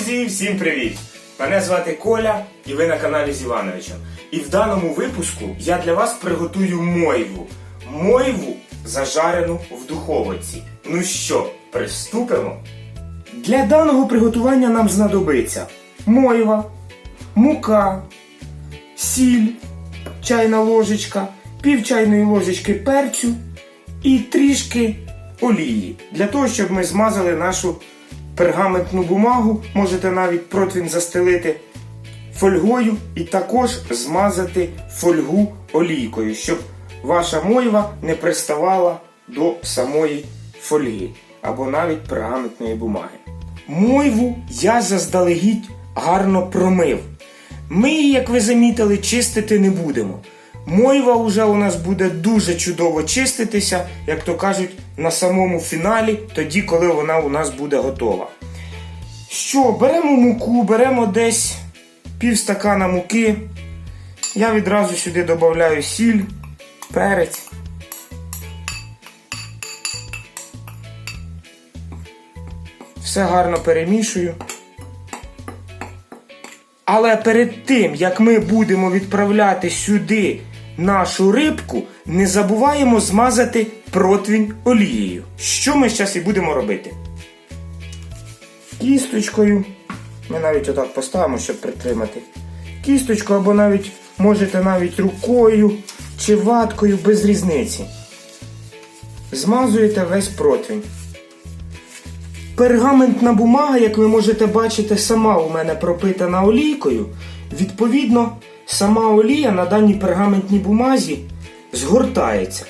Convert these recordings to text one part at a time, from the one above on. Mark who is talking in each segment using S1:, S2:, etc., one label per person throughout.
S1: Друзі, всім привіт! Мене звати Коля і ви на каналі з Івановичем. І в даному випуску я для вас приготую мойву. Мойву зажарену в духовиці. Ну що, приступимо? Для даного приготування нам знадобиться мойва, мука, сіль, чайна ложечка, пів чайної ложечки перцю і трішки олії. Для того, щоб ми змазали нашу пергаментну бумагу, можете навіть противень застелити фольгою і також змазати фольгу олійкою, щоб ваша мойва не приставала до самої фольги або навіть пергаментної бумаги. Мойву я заздалегідь гарно промив. Ми її, як ви замітили, чистити не будемо. Мойва вже у нас буде дуже чудово чиститися, як то кажуть, на самому фіналі, тоді, коли вона у нас буде готова. Що, беремо муку, беремо десь пів стакана муки. Я відразу сюди додаю сіль, перець. Все гарно перемішую. Але перед тим, як ми будемо відправляти сюди нашу рибку, не забуваємо змазати противень олією. Що ми зараз і будемо робити? Кісточкою. Ми навіть отак поставимо, щоб притримати. Кісточку або навіть можете навіть рукою чи ваткою без різниці. Змазуєте весь противень. Пергаментна бумага, як ви можете бачити, сама у мене пропитана олійкою. Відповідно, сама олія на даній пергаментній бумазі згортається.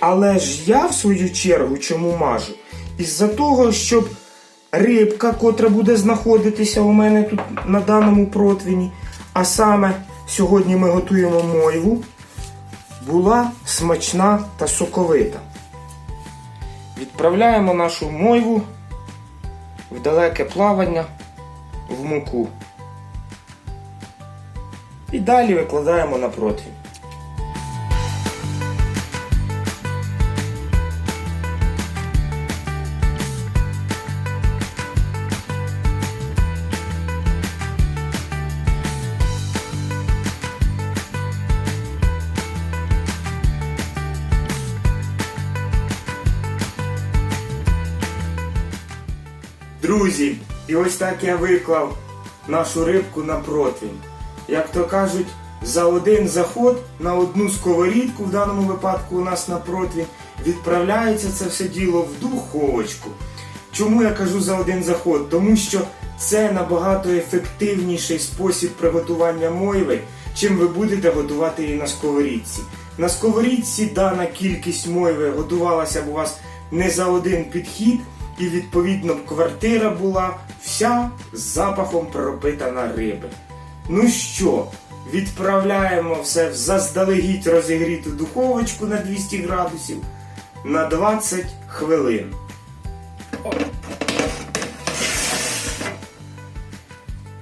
S1: Але ж я, в свою чергу, чому мажу? Із-за того, щоб рибка, котра буде знаходитися у мене тут на даному противні, а саме сьогодні ми готуємо мойву, була смачна та соковита. Відправляємо нашу мойву в далеке плавання в муку. І далі викладаємо на противень. Друзі, і ось так я виклав нашу рибку на противень. Як то кажуть, за один заход на одну сковорідку, в даному випадку у нас на противень, відправляється це все діло в духовочку. Чому я кажу за один заход? Тому що це набагато ефективніший спосіб приготування мойви, чим ви будете готувати її на сковорідці. На сковорідці дана кількість мойви готувалася б у вас не за один підхід, і відповідно б квартира була вся з запахом пропитана риби. Ну що, відправляємо все в заздалегідь розігріту духовочку на 200 градусів на 20 хвилин.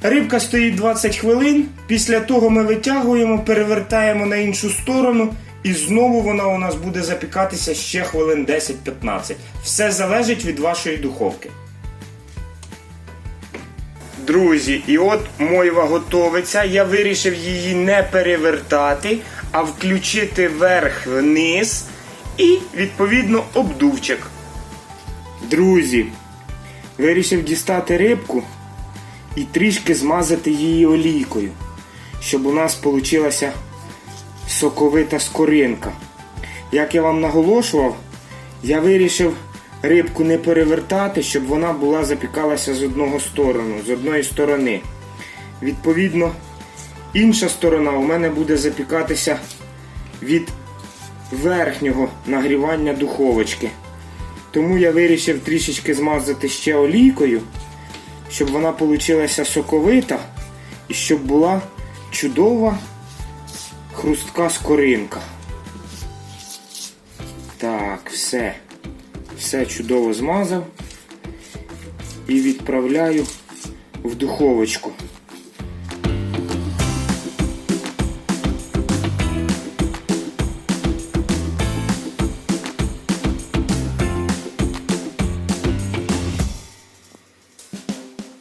S1: Рибка стоїть 20 хвилин. Після того ми витягуємо, перевертаємо на іншу сторону, і знову вона у нас буде запікатися ще хвилин 10-15. Все залежить від вашої духовки. Друзі, і от мойва готовиться. Я вирішив її не перевертати, а включити вверх-вниз і, відповідно, обдувчик. Друзі, вирішив дістати рибку і трішки змазати її олійкою, щоб у нас вийшла соковита скоринка. Як я вам наголошував, я вирішив рибку не перевертати, щоб вона була запікалася з одного сторону, з одної сторони. Відповідно, інша сторона у мене буде запікатися від верхнього нагрівання духовочки. Тому я вирішив трішечки змазати ще олійкою, щоб вона получилася соковита і щоб була чудова хрустка скоринка. Так, все. Все чудово змазав і відправляю в духовочку.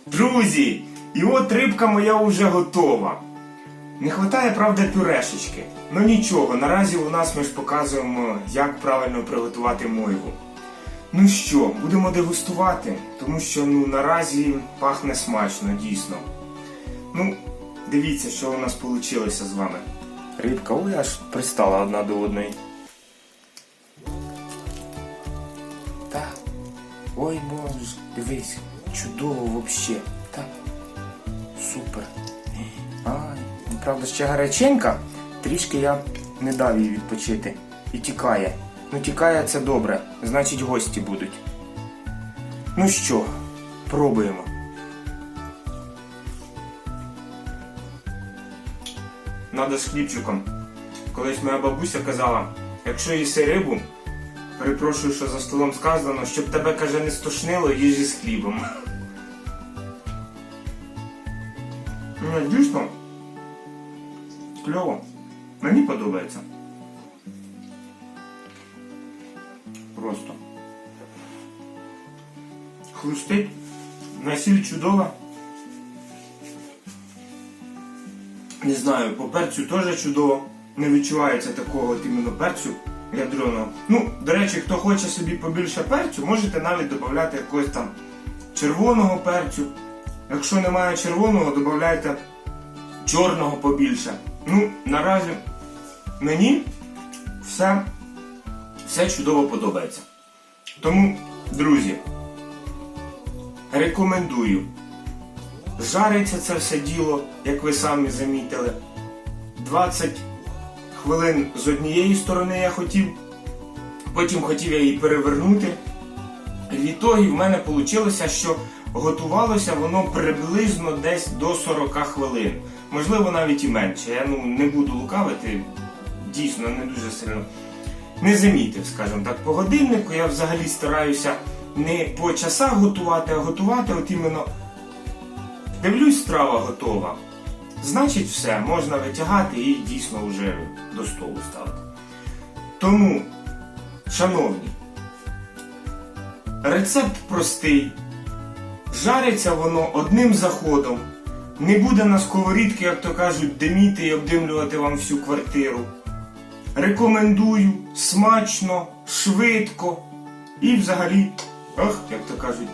S1: друзі! І от рибка моя вже готова. Не вистачає, правда, пюрешечки. Ну нічого, наразі у нас ми ж показуємо, як правильно приготувати мойву. Ну що, будемо дегустувати, тому що ну наразі пахне смачно, дійсно. Ну, дивіться, що у нас вийшло з вами. Рибка, ой, аж пристала одна до одної. Так. Ой, боже, дивись, чудово взагалі. Так. Супер. Ну, правда, ще гаряченька. Трішки я не дав їй відпочити. І тікає. Ну, тікає це добре, значить гості будуть. Ну що, пробуємо. Надо з хлібчиком. Колись моя бабуся казала, якщо їси рибу, перепрошую, що за столом сказано, щоб тебе, каже, не стошнило, їжі з хлібом. Ну, дійсно, кльово. Мені подобається. Просто. Хрустить. Насіль чудова. Не знаю, по перцю теж чудово. Не відчувається такого от іменно перцю ядреного. Ну, до речі, хто хоче собі побільше перцю, можете навіть додати якогось там червоного перцю. Якщо немає червоного, додайте чорного побільше. Ну, наразі мені все, все чудово подобається. Тому, друзі, рекомендую. Жариться це все діло, як ви самі замітили. 20 хвилин з однієї сторони я хотів, потім хотів я її перевернути. І в ітогі в мене вийшло, що готувалося воно приблизно десь до 40 хвилин. Можливо, навіть і менше. Я ну, не буду лукавити, дійсно не дуже сильно не замітив, скажімо так, по годиннику. Я взагалі стараюся не по часах готувати, а готувати от іменно Дивлюсь, страва готова. Значить, все, можна витягати і дійсно вже до столу ставити. Тому, шановні, рецепт простий. Жариться воно одним заходом. Не буде на сковорідки, як то кажуть, диміти і обдимлювати вам всю квартиру. Рекомендую смачно, швидко і взагалі, ох, як то кажуть,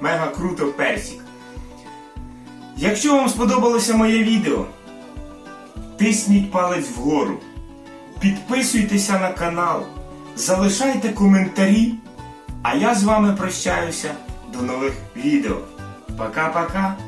S1: мега круто персик. Якщо вам сподобалося моє відео, тисніть палець вгору, підписуйтеся на канал, залишайте коментарі, а я з вами прощаюся до нових відео. Пока-пока!